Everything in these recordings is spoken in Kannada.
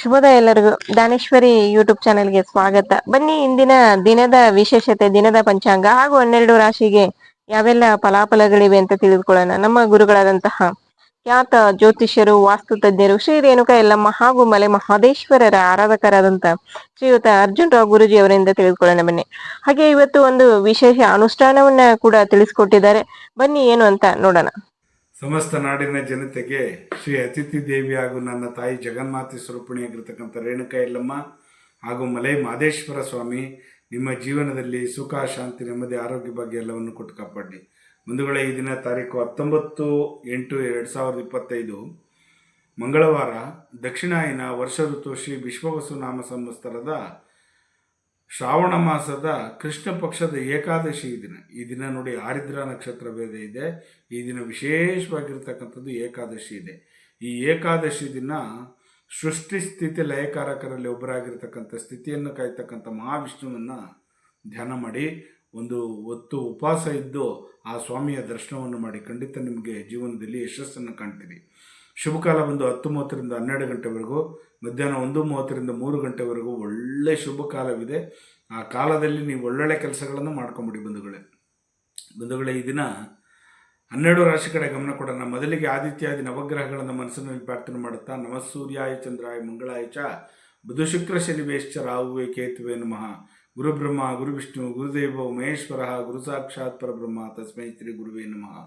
ಶುಭೋದಯ ಎಲ್ಲರಿಗೂ. ದಾನೇಶ್ವರಿ ಯೂಟ್ಯೂಬ್ ಚಾನೆಲ್ಗೆ ಸ್ವಾಗತ. ಬನ್ನಿ ಇಂದಿನ ದಿನದ ವಿಶೇಷತೆ, ದಿನದ ಪಂಚಾಂಗ ಹಾಗೂ ಹನ್ನೆರಡು ರಾಶಿಗೆ ಯಾವೆಲ್ಲ ಫಲಾಫಲಗಳಿವೆ ಅಂತ ತಿಳಿದುಕೊಳ್ಳೋಣ. ನಮ್ಮ ಗುರುಗಳಾದಂತಹ ಖ್ಯಾತ ಜ್ಯೋತಿಷ್ಯರು, ವಾಸ್ತು ತಜ್ಞರು, ಶ್ರೀ ರೇಣುಕ ಯಲ್ಲಮ್ಮ ಹಾಗೂ ಮಲೆ ಮಹದೇಶ್ವರರ ಆರಾಧಕರಾದಂತ ಶ್ರೀಯುತ ಅರ್ಜುನ್ ರಾವ್ ಗುರುಜಿ ಅವರಿಂದ ತಿಳಿದುಕೊಳ್ಳೋಣ ಬನ್ನಿ. ಹಾಗೆ ಇವತ್ತು ಒಂದು ವಿಶೇಷ ಅನುಷ್ಠಾನವನ್ನ ಕೂಡ ತಿಳಿಸ್ಕೊಟ್ಟಿದ್ದಾರೆ. ಬನ್ನಿ ಏನು ಅಂತ ನೋಡೋಣ. ಸಮಸ್ತ ನಾಡಿನ ಜನತೆಗೆ ಶ್ರೀ ಅತಿಥಿ ದೇವಿ ಹಾಗೂ ನನ್ನ ತಾಯಿ ಜಗನ್ಮಾತೆ ಸ್ವರೂಪಿಣಿಯಾಗಿರ್ತಕ್ಕಂಥ ರೇಣುಕ ಎಲ್ಲಮ್ಮ ಹಾಗೂ ಮಲೈ ಮಾದೇಶ್ವರ ಸ್ವಾಮಿ, ನಿಮ್ಮ ಜೀವನದಲ್ಲಿ ಸುಖ, ಶಾಂತಿ, ನೆಮ್ಮದಿ, ಆರೋಗ್ಯ ಬಗ್ಗೆ ಎಲ್ಲವನ್ನು ಕೊಟ್ಟು ಕಾಪಾಡಿ. ಮುಂದುಗಡೆ ಈ ದಿನ ತಾರೀಕು ಹತ್ತೊಂಬತ್ತು ಎಂಟು ಎರಡು ಸಾವಿರದ ಇಪ್ಪತ್ತೈದು, ಮಂಗಳವಾರ ದಕ್ಷಿಣಾಯನ ವರ್ಷ ಋತು ಶ್ರೀ ವಿಶ್ವವಸು ನಾಮ ಸಂವತ್ಸರದ ಶ್ರಾವಣ ಮಾಸದ ಕೃಷ್ಣ ಪಕ್ಷದ ಏಕಾದಶಿ ಈ ದಿನ. ಈ ದಿನ ನೋಡಿ ಆರಿದ್ರ ನಕ್ಷತ್ರ ಭೇದ ಇದೆ. ಈ ದಿನ ವಿಶೇಷವಾಗಿರ್ತಕ್ಕಂಥದ್ದು ಏಕಾದಶಿ ಇದೆ. ಈ ಏಕಾದಶಿ ದಿನ ಸೃಷ್ಟಿ ಸ್ಥಿತಿ ಲಯಕಾರಕರಲ್ಲಿ ಒಬ್ಬರಾಗಿರ್ತಕ್ಕಂಥ ಸ್ಥಿತಿಯನ್ನು ಕಾಯ್ತಕ್ಕಂಥ ಮಹಾವಿಷ್ಣುವನ್ನು ಧ್ಯಾನ ಮಾಡಿ, ಒಂದು ಹೊತ್ತು ಉಪವಾಸ ಇದ್ದು ಆ ಸ್ವಾಮಿಯ ದರ್ಶನವನ್ನು ಮಾಡಿ, ಖಂಡಿತ ನಿಮಗೆ ಜೀವನದಲ್ಲಿ ಯಶಸ್ಸನ್ನು ಕಾಣ್ತೀರಿ. ಶುಭ ಕಾಲ ಬಂದು ಹತ್ತು ಮೂವತ್ತರಿಂದ ಹನ್ನೆರಡು ಗಂಟೆವರೆಗೂ, ಮಧ್ಯಾಹ್ನ ಒಂದು ಮೂವತ್ತರಿಂದ ಮೂರು ಗಂಟೆವರೆಗೂ ಒಳ್ಳೆ ಶುಭ ಕಾಲವಿದೆ ಆ ಕಾಲದಲ್ಲಿ ನೀವು ಒಳ್ಳೊಳ್ಳೆ ಕೆಲಸಗಳನ್ನು ಮಾಡ್ಕೊಂಬಿಡಿ ಬಂಧುಗಳೇ. ಬಂಧುಗಳೇ, ಈ ದಿನ ಹನ್ನೆರಡು ರಾಶಿ ಕಡೆ ಗಮನ ಕೊಡೋಣ. ಮೊದಲಿಗೆ ಆದಿತ್ಯಾದಿ ನವಗ್ರಹಗಳನ್ನು ಮನಸ್ಸಿನಲ್ಲಿ ಪ್ರಾರ್ಥನೆ ಮಾಡುತ್ತಾ ನಮಸ್ಸೂರ್ಯಾಯ ಸೂರ್ಯಾಯ ಚಂದ್ರಾಯ ಮಂಗಳಾಯ ಚ ಬುಧ ಶುಕ್ರ ಶನಿವೇಶ್ಚ, ರಾಹುವೆ, ಕೇತುವೆ ನಮಃ. ಗುರು ಬ್ರಹ್ಮ ಗುರು ವಿಷ್ಣು ಗುರುದೇವ, ಮಹೇಶ್ವರ ಗುರು ಸಾಕ್ಷಾತ್ ಪರಬ್ರಹ್ಮ, ತಸ್ಮೈ ಶ್ರೀ ಗುರುವೇ ನಮಃ.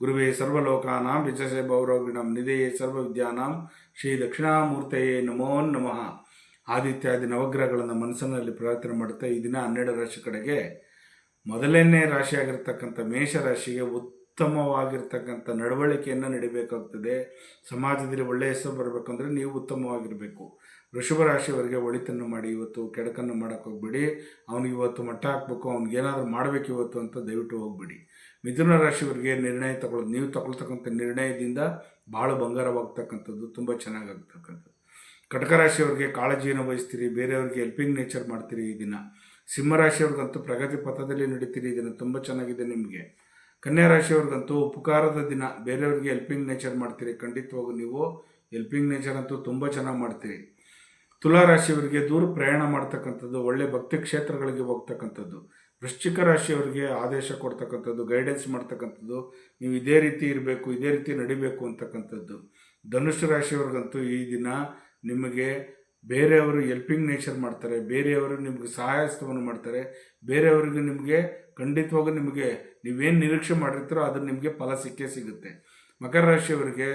ಗುರುವೇ ಸರ್ವಲೋಕಾನಾಂ ವಿಚಸೆ ಭೌರವಿಣಂ ನಿಧೇಯೇ ಸರ್ವವಿದ್ಯಾನಾಂ ಶ್ರೀ ದಕ್ಷಿಣಾಮೂರ್ತಯೇ ನಮೋ ನಮಃ. ಆದಿತ್ಯಾದಿ ನವಗ್ರಹಗಳನ್ನು ಮನಸ್ಸಿನಲ್ಲಿ ಪ್ರಾರ್ಥನೆ ಮಾಡುತ್ತಾ ಈ ದಿನ ಹನ್ನೆರಡು ರಾಶಿ ಕಡೆಗೆ ಮೊದಲನೇ ರಾಶಿಯಾಗಿರ್ತಕ್ಕಂಥ ಮೇಷ ರಾಶಿಗೆ ಉತ್ತಮವಾಗಿರ್ತಕ್ಕಂಥ ನಡವಳಿಕೆಯನ್ನು ನಡಿಬೇಕಾಗ್ತದೆ. ಸಮಾಜದಲ್ಲಿ ಒಳ್ಳೆಯ ಹೆಸರು ಬರಬೇಕಂದ್ರೆ ನೀವು ಉತ್ತಮವಾಗಿರಬೇಕು. ವೃಷಭ ರಾಶಿಯವರಿಗೆ ಒಳಿತನ್ನು ಮಾಡಿ ಇವತ್ತು, ಕೆಡಕನ್ನು ಮಾಡೋಕ್ಕೆ ಹೋಗ್ಬೇಡಿ. ಅವನಿಗೆ ಇವತ್ತು ಮಟ್ಟ ಹಾಕಬೇಕು, ಅವ್ನಿಗೆ ಏನಾದರೂ ಮಾಡಬೇಕು ಇವತ್ತು ಅಂತ ದಯವಿಟ್ಟು ಹೋಗ್ಬೇಡಿ. ಮಿಥುನ ರಾಶಿಯವರಿಗೆ ನಿರ್ಣಯ ತಗೊಳ್ಳೋದು ನೀವು ತಗೊಳ್ತಕ್ಕಂಥ ನಿರ್ಣಯದಿಂದ ಭಾಳ ಬಂಗಾರವಾಗ್ತಕ್ಕಂಥದ್ದು, ತುಂಬ ಚೆನ್ನಾಗಾಗ್ತಕ್ಕಂಥದ್ದು. ಕಟಕ ರಾಶಿಯವರಿಗೆ ಕಾಳಜಿಯನ್ನು ವಹಿಸ್ತೀರಿ, ಬೇರೆಯವ್ರಿಗೆ ಹೆಲ್ಪಿಂಗ್ ನೇಚರ್ ಮಾಡ್ತೀರಿ ಈ ದಿನ. ಸಿಂಹರಾಶಿಯವ್ರಿಗಂತೂ ಪ್ರಗತಿ ಪಥದಲ್ಲಿ ನಡೀತೀರಿ ಇದನ್ನು ದಿನ ತುಂಬ ಚೆನ್ನಾಗಿದೆ ನಿಮಗೆ. ಕನ್ಯಾ ರಾಶಿಯವ್ರಿಗಂತೂ ಉಪಕಾರದ ದಿನ. ಬೇರೆಯವ್ರಿಗೆ ಹೆಲ್ಪಿಂಗ್ ನೇಚರ್ ಮಾಡ್ತೀರಿ. ಖಂಡಿತವಾಗೂ ನೀವು ಹೆಲ್ಪಿಂಗ್ ನೇಚರ್ ಅಂತೂ ತುಂಬ ಚೆನ್ನಾಗಿ ಮಾಡ್ತೀರಿ. ತುಲಾ ರಾಶಿಯವರಿಗೆ ದೂರ ಪ್ರಯಾಣ ಮಾಡ್ತಕ್ಕಂಥದ್ದು, ಒಳ್ಳೆ ಭಕ್ತಿ ಕ್ಷೇತ್ರಗಳಿಗೆ ಹೋಗ್ತಕ್ಕಂಥದ್ದು. ವೃಶ್ಚಿಕ ರಾಶಿಯವರಿಗೆ ಆದೇಶ ಕೊಡ್ತಕ್ಕಂಥದ್ದು ಗೈಡೆನ್ಸ್ ಮಾಡ್ತಕ್ಕಂಥದ್ದು. ನೀವು ಇದೇ ರೀತಿ ಇರಬೇಕು, ಇದೇ ರೀತಿ ನಡಿಬೇಕು ಅಂತಕ್ಕಂಥದ್ದು. ಧನುಷ್ ರಾಶಿಯವ್ರಿಗಂತೂ ಈ ದಿನ ನಿಮಗೆ ಬೇರೆಯವರು ಹೆಲ್ಪಿಂಗ್ ನೇಚರ್ ಮಾಡ್ತಾರೆ. ಬೇರೆಯವರು ನಿಮಗೆ ಸಹಾಯಸ್ತವನ್ನು ಮಾಡ್ತಾರೆ. ಬೇರೆಯವರಿಗೆ ನಿಮಗೆ ಖಂಡಿತವಾಗೂ ನಿಮಗೆ ನೀವೇನು ನಿರೀಕ್ಷೆ ಮಾಡಿರ್ತೀರೋ ಅದು ನಿಮಗೆ ಫಲ ಸಿಕ್ಕೇ ಸಿಗುತ್ತೆ. ಮಕರ ರಾಶಿಯವರಿಗೆ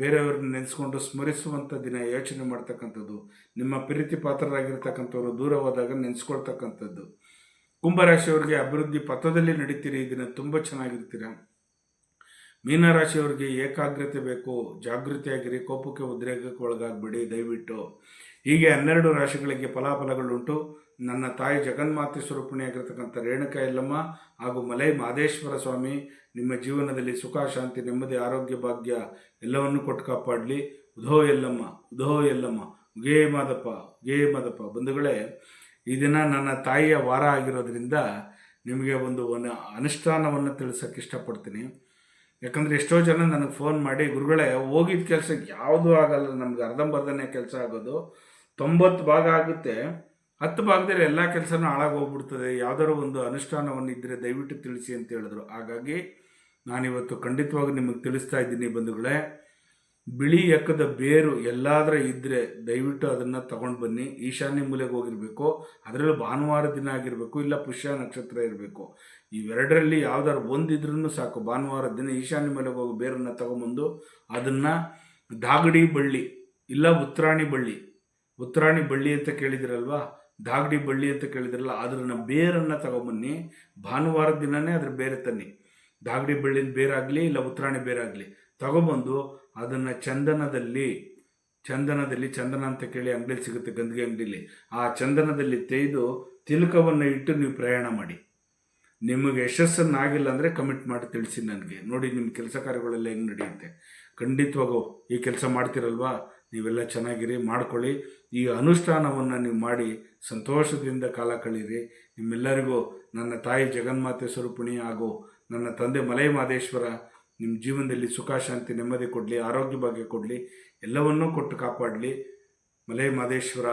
ಬೇರೆಯವ್ರನ್ನ ನೆನೆಸ್ಕೊಂಡು ಸ್ಮರಿಸುವಂಥ ದಿನ ಯೋಚನೆ ಮಾಡ್ತಕ್ಕಂಥದ್ದು, ನಿಮ್ಮ ಪ್ರೀತಿ ಪಾತ್ರರಾಗಿರ್ತಕ್ಕಂಥವ್ರು ದೂರ ಹೋದಾಗ ನೆನೆಸ್ಕೊಳ್ತಕ್ಕಂಥದ್ದು. ಕುಂಭರಾಶಿಯವರಿಗೆ ಅಭಿವೃದ್ಧಿ ಪಥದಲ್ಲಿ ನಡೀತೀರಿ, ಈ ದಿನ ತುಂಬ ಚೆನ್ನಾಗಿರ್ತೀರ. ಮೀನರಾಶಿಯವರಿಗೆ ಏಕಾಗ್ರತೆ ಬೇಕು, ಜಾಗೃತಿಯಾಗಿರಿ, ಕೋಪಕ್ಕೆ ಉದ್ರೇಕಕ್ಕೆ ಒಳಗಾಗಬೇಡಿ ದಯವಿಟ್ಟು. ಹೀಗೆ ಹನ್ನೆರಡು ರಾಶಿಗಳಿಗೆ ಫಲಾಫಲಗಳುಂಟು. ನನ್ನ ತಾಯಿ ಜಗನ್ಮಾತೆ ಸ್ವರೂಪಣಿಯಾಗಿರ್ತಕ್ಕಂಥ ರೇಣುಕ ಎಲ್ಲಮ್ಮ ಹಾಗೂ ಮಲೈ ಮಾದೇಶ್ವರ ಸ್ವಾಮಿ, ನಿಮ್ಮ ಜೀವನದಲ್ಲಿ ಸುಖ, ಶಾಂತಿ, ನೆಮ್ಮದಿ, ಆರೋಗ್ಯ, ಭಾಗ್ಯ ಎಲ್ಲವನ್ನು ಕೊಟ್ಟು ಕಾಪಾಡಲಿ. ಉಧೋ ಎಲ್ಲಮ್ಮ ಉಧೋ ಎಲ್ಲಮ್ಮ ಉಗೇ ಮಾದಪ್ಪ ಉಗೇ ಮಾದಪ್ಪ. ಬಂಧುಗಳೇ, ಈ ದಿನ ನನ್ನ ತಾಯಿಯ ವಾರ ಆಗಿರೋದ್ರಿಂದ ನಿಮಗೆ ಒಂದು ಒಂದು ಅನುಷ್ಠಾನವನ್ನು ತಿಳಿಸೋಕ್ಕೆ ಇಷ್ಟಪಡ್ತೀನಿ. ಯಾಕಂದರೆ ಎಷ್ಟೋ ಜನ ನನಗೆ ಫೋನ್ ಮಾಡಿ, ಗುರುಗಳೇ ಹೋಗಿದ್ದ ಕೆಲಸಕ್ಕೆ ಯಾವುದೂ ಆಗಲ್ಲ, ನಮ್ಗೆ ಅರ್ಧಂಬರ್ಧನೇ ಕೆಲಸ ಆಗೋದು, ತೊಂಬತ್ತು ಭಾಗ ಆಗುತ್ತೆ. ಹತ್ತು ಭಾಗದಲ್ಲಿ ಎಲ್ಲ ಕೆಲಸನೂ ಹಾಳಾಗೋಗ್ಬಿಡ್ತದೆ ಯಾವುದಾದ್ರು ಒಂದು ಅನುಷ್ಠಾನವನ್ನು ಇದ್ದರೆ ದಯವಿಟ್ಟು ತಿಳಿಸಿ ಅಂತ ಹೇಳಿದ್ರು. ಹಾಗಾಗಿ ನಾನಿವತ್ತು ಖಂಡಿತವಾಗಿ ನಿಮಗೆ ತಿಳಿಸ್ತಾ ಇದ್ದೀನಿ ಬಂಧುಗಳೇ. ಬಿಳಿ ಎಕ್ಕದ ಬೇರು ಎಲ್ಲಾದರೂ ಇದ್ದರೆ ದಯವಿಟ್ಟು ಅದನ್ನು ತಗೊಂಡು ಬನ್ನಿ. ಈಶಾನ್ಯ ಮೂಲೆಗೆ ಹೋಗಿರಬೇಕು. ಅದರಲ್ಲೂ ಭಾನುವಾರ ದಿನ ಆಗಿರಬೇಕು, ಇಲ್ಲ ಪುಷ್ಯ ನಕ್ಷತ್ರ ಇರಬೇಕು. ಇವೆರಡರಲ್ಲಿ ಯಾವ್ದಾದ್ರು ಒಂದಿದ್ರೂ ಸಾಕು. ಭಾನುವಾರ ದಿನ ಈಶಾನ್ಯ ಮೂಲೆಗೆ ಹೋಗಿ ಬೇರನ್ನು ತಗೊಂಬಂದು ಅದನ್ನು ದಾಗಡಿ ಬಳ್ಳಿ, ಇಲ್ಲ ಉತ್ತರಾಣಿ ಬಳ್ಳಿ ಉತ್ತರಾಣಿ ಬಳ್ಳಿ ಅಂತ ಕೇಳಿದಿರಲ್ವಾ? ದಾಗಡಿ ಬಳ್ಳಿ ಅಂತ ಕೇಳಿದ್ರಲ್ಲ ಅದನ್ನ ಬೇರನ್ನು ತಗೊಂಬನ್ನಿ. ಭಾನುವಾರ ದಿನನೇ ಅದ್ರ ಬೇರೆ ತನ್ನಿ. ದಾಗಡಿ ಬಳ್ಳಿನ ಬೇರಾಗಲಿ, ಇಲ್ಲ ಉತ್ತರಾಣಿ ಬೇರಾಗಲಿ. ತಗೊಬಂದು ಅದನ್ನು ಚಂದನದಲ್ಲಿ ಚಂದನದಲ್ಲಿ, ಚಂದನ ಅಂತ ಕೇಳಿ ಅಂಗಡಿಲಿ ಸಿಗುತ್ತೆ ಗಂದಿಗೆ ಅಂಗಡಿಲಿ. ಆ ಚಂದನದಲ್ಲಿ ತೆಗೆದು ತಿಲಕವನ್ನು ಇಟ್ಟು ನೀವು ಪ್ರಯಾಣ ಮಾಡಿ. ನಿಮಗೆ ಯಶಸ್ಸನ್ನಾಗಿಲ್ಲ ಅಂದರೆ ಕಮಿಟ್ ಮಾಡಿ ತಿಳಿಸಿ ನನಗೆ. ನೋಡಿ ನಿಮ್ಮ ಕೆಲಸ ಕಾರ್ಯಗಳೆಲ್ಲ ಹೆಂಗೆ ನಡೆಯುತ್ತೆ. ಖಂಡಿತವಾಗೂ ಈ ಕೆಲಸ ಮಾಡ್ತಿರಲ್ವಾ? ನೀವೆಲ್ಲ ಚೆನ್ನಾಗಿರಿ, ಮಾಡ್ಕೊಳ್ಳಿ. ಈ ಅನುಷ್ಠಾನವನ್ನು ನೀವು ಮಾಡಿ, ಸಂತೋಷದಿಂದ ಕಾಲ ಕಳೀರಿ. ನಿಮ್ಮೆಲ್ಲರಿಗೂ ನನ್ನ ತಾಯಿ ಜಗನ್ಮಾತೆ ಸ್ವರೂಪಿಣಿ ಹಾಗೂ ನನ್ನ ತಂದೆ ಮಲೈ ಮಾದೇಶ್ವರ ನಿಮ್ಮ ಜೀವನದಲ್ಲಿ ಸುಖ, ಶಾಂತಿ, ನೆಮ್ಮದಿ ಕೊಡಲಿ, ಆರೋಗ್ಯ ಭಾಗ್ಯ ಕೊಡಲಿ, ಎಲ್ಲವನ್ನೂ ಕೊಟ್ಟು ಕಾಪಾಡಲಿ. ಮಲೈ ಮಾದೇಶ್ವರ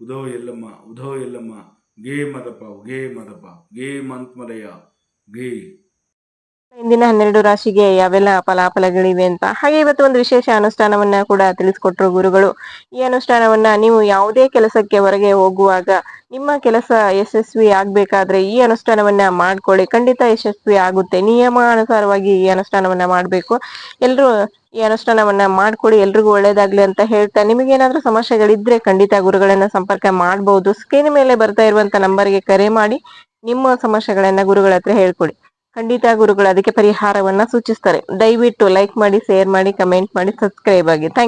ಉದೋ ಎಲ್ಲಮ್ಮ ಉದೋ ಎಲ್ಲಮ್ಮ, ಗೇ ಮದಪ ಗೇ ಮದಪ ಗೇ ಮಂತ್ಮಲಯ, ಗೇ. ಇಂದಿನ ಹನ್ನೆರಡು ರಾಶಿಗೆ ಯಾವೆಲ್ಲ ಫಲಾಫಲಗಳಿವೆ ಅಂತ? ಹಾಗೆ ಇವತ್ತು ಒಂದು ವಿಶೇಷ ಅನುಷ್ಠಾನವನ್ನ ಕೂಡ ತಿಳಿಸ್ಕೊಟ್ರು ಗುರುಗಳು. ಈ ಅನುಷ್ಠಾನವನ್ನ ನೀವು ಯಾವುದೇ ಕೆಲಸಕ್ಕೆ ಹೊರಗೆ ಹೋಗುವಾಗ, ನಿಮ್ಮ ಕೆಲಸ ಯಶಸ್ವಿ ಆಗ್ಬೇಕಾದ್ರೆ ಈ ಅನುಷ್ಠಾನವನ್ನ ಮಾಡ್ಕೊಳ್ಳಿ. ಖಂಡಿತ ಯಶಸ್ವಿ ಆಗುತ್ತೆ. ನಿಯಮಾನುಸಾರವಾಗಿ ಈ ಅನುಷ್ಠಾನವನ್ನ ಮಾಡ್ಬೇಕು. ಎಲ್ರು ಈ ಅನುಷ್ಠಾನವನ್ನ ಮಾಡ್ಕೊಡಿ. ಎಲ್ರಿಗೂ ಒಳ್ಳೇದಾಗ್ಲಿ ಅಂತ ಹೇಳ್ತಾ ನಿಮಗೆ ಏನಾದ್ರೂ ಸಮಸ್ಯೆಗಳಿದ್ರೆ ಖಂಡಿತ ಗುರುಗಳನ್ನ ಸಂಪರ್ಕ ಮಾಡಬಹುದು ಸ್ಕ್ರೀನ್ ಮೇಲೆ ಬರ್ತಾ ಇರುವಂತ ನಂಬರ್ಗೆ ಕರೆ ಮಾಡಿ ನಿಮ್ಮ ಸಮಸ್ಯೆಗಳನ್ನ ಗುರುಗಳ ಹತ್ರ ಹೇಳ್ಕೊಡಿ. ಖಂಡಿತ ಗುರುಗಳು, ಅದಕ್ಕೆ ಪರಿಹಾರವನ್ನ ಸೂಚಿಸ್ತಾರೆ. ದಯವಿಟ್ಟು ಲೈಕ್ ಮಾಡಿ ಶೇರ್ ಮಾಡಿ ಕಮೆಂಟ್ ಮಾಡಿ ಸಬ್ಸ್ಕ್ರೈಬ್ ಆಗಿ. ಥ್ಯಾಂಕ್